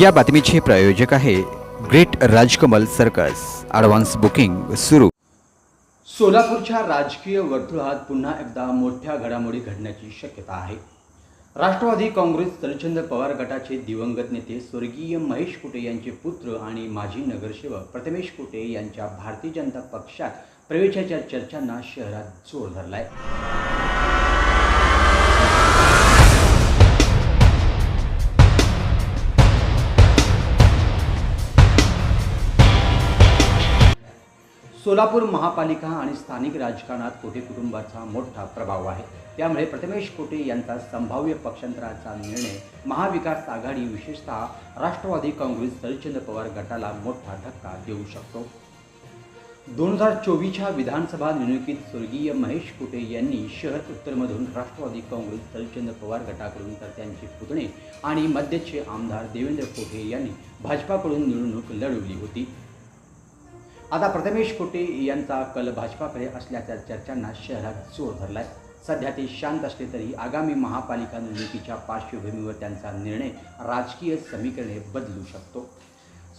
या बातमीचे प्रायोजक आहे great Rajkamal circus. Advance booking सुरू. सोलापूरच्या राजकीय वर्तुळात पुन्हा एकदा मोठ्या घडामोडी घडण्याची शक्यता आहे. राष्ट्रवादी काँग्रेस तलचंद पवार गटाचे दिवंगत नेते स्वर्गीय महेश कुटे यांचे पुत्र आणि माजी नगरसेवक प्रथमेश कुटे यांच्या भारतीय जनता पक्षात प्रवेशाच्या चर्चांना शहरात जोर धरलाय. सोलापूर महापालिका आणि स्थानिक राजकारणात कोटे कुटुंबाचा मोठा प्रभाव आहे? त्यामुळे प्रथमेश कोटे यांचा संभाव्य पक्षांतराचा निर्णय महाविकास आघाडी विशेषतः राष्ट्रवादी काँग्रेस तलचंद पवार गटाला मोठा धक्का देऊ शकतो. दोन हजार चोवीसच्या विधानसभा निवडणुकीत स्वर्गीय महेश कुटे यांनी शहर उत्तरमधून राष्ट्रवादी काँग्रेस तलचंद पवार गटाकडून तर त्यांचे पुतणे आणि मध्यचे आमदार देवेंद्र कोठे यांनी भाजपाकडून निवडणूक लढवली होती. आता प्रथमेश कोटे यांचा कल भाजपाकडे असल्याच्या चर्चांना शहरात जोर आहे सध्या ते शांत असले तरी आगामी महापालिका निवडणुकीच्या पार्श्वभूमीवर त्यांचा निर्णय राजकीय समीकरणे बदलू शकतो.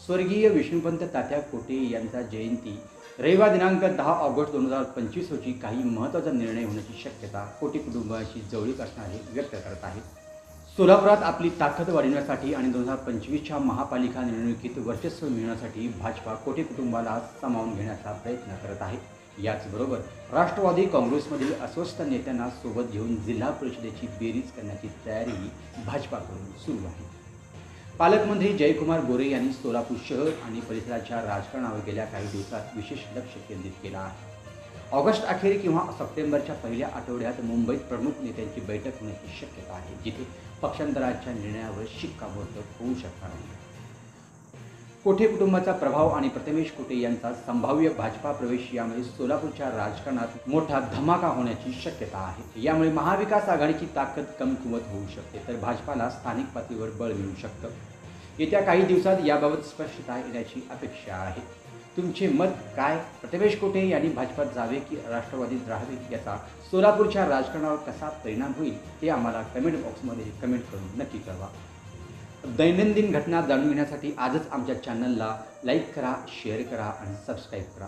स्वर्गीय विष्णुपंत तात्या कोटे यांचा जयंती रविवार दिनांक दहा ऑगस्ट दोन हजार पंचवीस रोजी काही महत्त्वाचा निर्णय होण्याची शक्यता कोटी कुटुंबाशी जवळीक असणारे व्यक्त करत आहेत. सोलापुरात आपली ताकद वाढविण्यासाठी आणि दोन हजार पंचवीसच्या महापालिका निवडणुकीत वर्चस्व मिळवण्यासाठी भाजपा कोटी कुटुंबाला सामावून घेण्याचा प्रयत्न करत आहे. याचबरोबर राष्ट्रवादी काँग्रेसमधील अस्वस्थ नेत्यांना सोबत घेऊन जिल्हा परिषदेची बेरीज करण्याची तयारी भाजपाकडून सुरू आहे. पालकमंत्री जयकुमार गोरे यांनी सोलापूर शहर आणि परिसराच्या राजकारणावर गेल्या काही दिवसात विशेष लक्ष केंद्रित केलं आहे. ऑगस्ट अखेर किंवा सप्टेंबरच्या पहिल्या आठवड्यात मुंबईत प्रमुख नेत्यांची बैठक होण्याची शक्यता आहे जिथे पक्षांतराच्या निर्णयावर शिक्कामोर्तब होऊ शकणार नाही. कोठे कुटुंबाचा प्रभाव आणि प्रथमेश कोटे यांचा संभाव्य भाजपा प्रवेश यामुळे सोलापूरच्या राजकारणात मोठा धमाका होण्याची शक्यता आहे. यामुळे महाविकास आघाडीची ताकद कमकुवत होऊ शकते तर भाजपाला स्थानिक पातळीवर बळ मिळू शकतं. येत्या काही दिवसात याबाबत स्पष्टता येण्याची अपेक्षा आहे. तुमचे मत काय? प्रतिवेश कोठे यांनी भाजपात जावे की राष्ट्रवादीत राहावे याचा सोलापूरच्या राजकारणावर कसा परिणाम होईल ते आम्हाला कमेंट बॉक्समध्ये कमेंट करून नक्की कळवा. दैनंदिन घटना जाणून घेण्यासाठी आजच आमच्या चॅनलला लाईक करा शेअर करा आणि सबस्क्राईब करा.